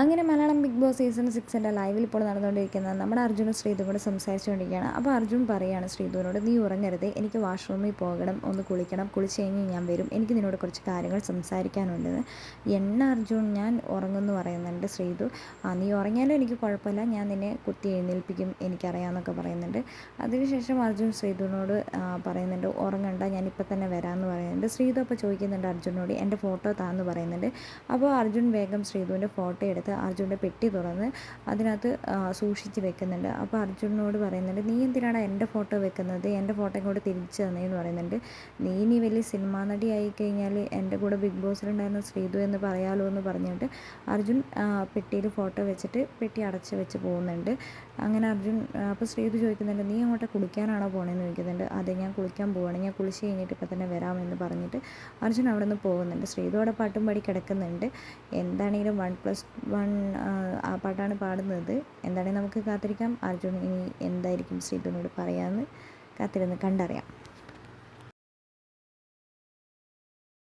അങ്ങനെ Malayalam big boss season സിക്സിന്റെ ലൈവിൽ ഇപ്പോൾ നടന്നുകൊണ്ടിരിക്കുന്നത് നമ്മുടെ അർജുനും ശ്രീധുവോട് സംസാരിച്ചുകൊണ്ടിരിക്കുകയാണ്. അപ്പോൾ അർജുൻ പറയുകയാണ് ശ്രീധുവിനോട് നീ ഉറങ്ങരുത് എനിക്ക് വാഷ്റൂമിൽ പോകണം ഒന്ന് കുളിക്കണം കുളിച്ച് കഴിഞ്ഞ് ഞാൻ വരും എനിക്ക് നിന്നോട് കുറച്ച് കാര്യങ്ങൾ സംസാരിക്കാനുണ്ടെന്ന്. എണ്ണ അർജുൻ ഞാൻ ഉറങ്ങുമെന്ന് പറയുന്നുണ്ട് ശ്രീധു ആ നീ ഉറങ്ങിയാലും എനിക്ക് കുഴപ്പമില്ല ഞാൻ നിന്നെ കുത്തി എഴുന്നേൽപ്പിക്കും എനിക്കറിയാമെന്നൊക്കെ പറയുന്നുണ്ട്. അതിനുശേഷം അർജുൻ ശ്രീധുവിനോട് പറയുന്നുണ്ട് ഉറങ്ങണ്ട ഞാനിപ്പോൾ തന്നെ വരാമെന്ന് പറയുന്നുണ്ട്. ശ്രീധു അപ്പോൾ ചോദിക്കുന്നുണ്ട് അർജുനോട് എന്റെ ഫോട്ടോ താന്ന് പറയുന്നുണ്ട്. അപ്പോൾ അർജുൻ വേഗം ശ്രീധുവിന്റെ ഫോട്ടോ എടുത്ത് അർജുന്റെ പെട്ടി തുറന്ന് അതിനകത്ത് സൂക്ഷിച്ച് വെക്കുന്നുണ്ട്. അപ്പോൾ അർജുനോട് പറയുന്നുണ്ട് നീ എന്തിനാണ് എന്റെ ഫോട്ടോ വെക്കുന്നത്? എന്റെ ഫോട്ടോ ഇങ്ങോട്ട് തിരിച്ചു തന്നേന്ന് പറയുന്നുണ്ട്. നീ ഇനി വലിയ സിനിമാ നടി ആയി കഴിഞ്ഞാൽ എന്റെ കൂടെ ബിഗ് ബോസിലുണ്ടായിരുന്ന ശ്രീതു എന്ന് പറയാലോ എന്ന് പറഞ്ഞിട്ട് അർജുൻ പെട്ടിയിൽ ഫോട്ടോ വെച്ചിട്ട് പെട്ടി അടച്ച് വെച്ച് പോകുന്നുണ്ട്. അങ്ങനെ അർജുൻ അപ്പോൾ ശ്രീതു ചോദിക്കുന്നുണ്ട് നീ അങ്ങോട്ട് കുളിക്കാനാണോ പോകണമെന്ന് ചോദിക്കുന്നുണ്ട്. അതെ ഞാൻ കുളിക്കാൻ പോവാണ്. ഞാൻ കുളിച്ച് കഴിഞ്ഞിട്ട് ഇപ്പം തന്നെ വരാമെന്ന് പറഞ്ഞിട്ട് അർജുൻ അവിടെ നിന്ന് പോകുന്നുണ്ട്. ശ്രീതു അവിടെ പാട്ടും പാടി കിടക്കുന്നുണ്ട്. എന്താണെങ്കിലും വൺ പ്ലസ് വൺ ആ പാട്ടാണ് പാടുന്നത്. എന്താണെങ്കിലും നമുക്ക് കാത്തിരിക്കാം. അർജുൻ ഇനി എന്തായിരിക്കും ശ്രീതുവിനോട് പറയാമെന്ന് കാത്തിരുന്ന് കണ്ടറിയാം.